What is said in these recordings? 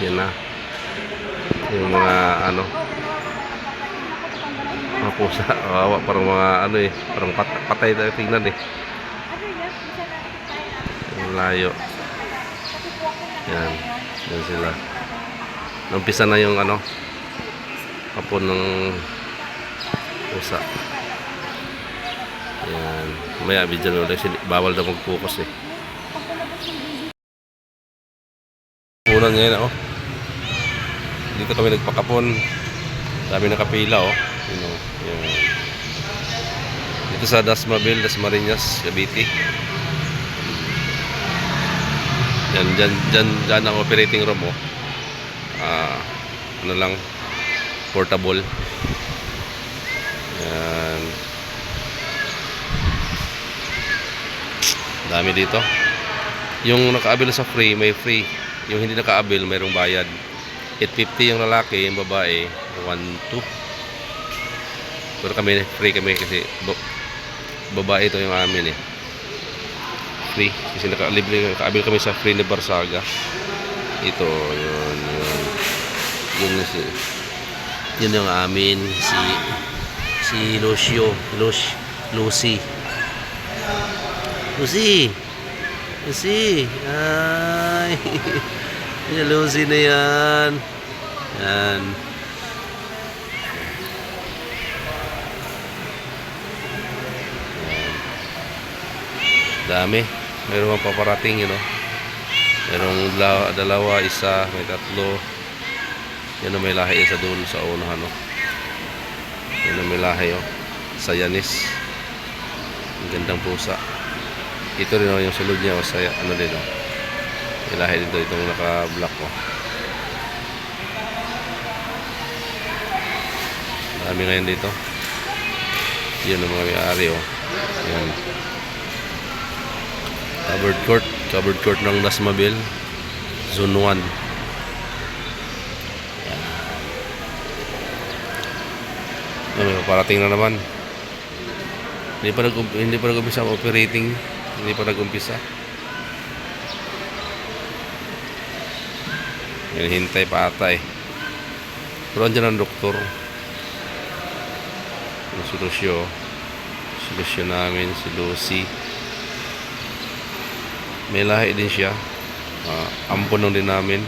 Yan na. Yung mga ano. Mga pusa. Kawawa. Parang mga ano eh. Parang pat patay tayo tingnan eh. Yung layo. Yan. Yan sila. Nampisa na yung ano. Hapon ng pusa. Yan. Maya video na ulit. Bawal daw mag-focus eh. Punan ngayon oh. Dito kami nagpakapon. Dami nakapila oh. Yun, oh. Yan. Dito sa Dasmabel, Dasmariñas, Cavite. Yan, dyan, dyan, dyan ang operating room oh. Ah, ano lang, portable. Yan. Dami dito. Yung nakaabil sa free, may free. Yung hindi nakaabil, mayroong bayad. 850 yung lalaki, yung babae, 1.2. Pero kami, free kami kasi ba- babae ito yung amin eh. Free. Kasi nakalibre, nakaabil kami sa free ni Barsaga. Ito, yun, yun. Yun na si, yun yung amin, si, si Lucio, Lucy, Lucy. Lucy! Lucy! Ay! Lucy na yan. Yan. Dami. Meron pang paparating, you know. Merong dalawa, isa, may tatlo. Yan ang may lahi isa doon sa unahan, no. Yan ang may lahi, oh. Sa Yanis. Ang gandang pusa. Ito rin oh, yung sulod niya, oh, sa ano din, oh. Lahi dito, itong naka-black, oh. Dami ngayon dito. Yan ang mga may-ari, oh. Yan. Covered court. Covered court ng Dasmabel. Zone 1. Ano, parating na naman. Hindi pa nag hindi pa nag-umpisa operating. Hindi pa nag-umpisa. Yan, hintay pa ata eh. Pero andyan ang doktor. Yung solusyo. Solusyon namin si Lucy. May lahi din siya. Uh, ampon din namin.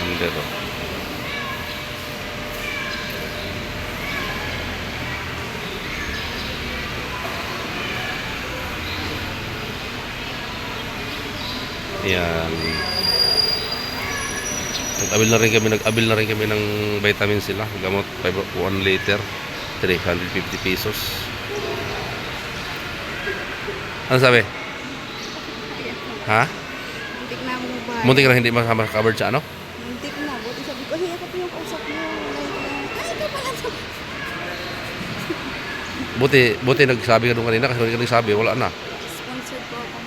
Andero. Yan. Nag-abil na rin kami, nag-abil na rin kami ng vitamin sila. Gamot 1 liter, 350 pesos. Ano sabi? Ha? Muntik na mo ba? Muntik na hindi makama covered sa ano? Muntik na. Buti sabi ko, po yung kausap mo. Ay, ito pala. Buti, buti nagsabi ka nung kanina kasi hindi ka nagsabi, wala na. Sponsored po ako.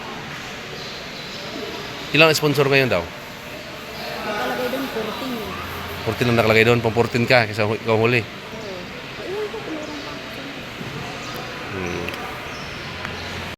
Ilang sponsor ngayon daw? Nakalagay doon 14 eh. 14 lang nakalagay doon, pang 14 ka kasi ikaw huli.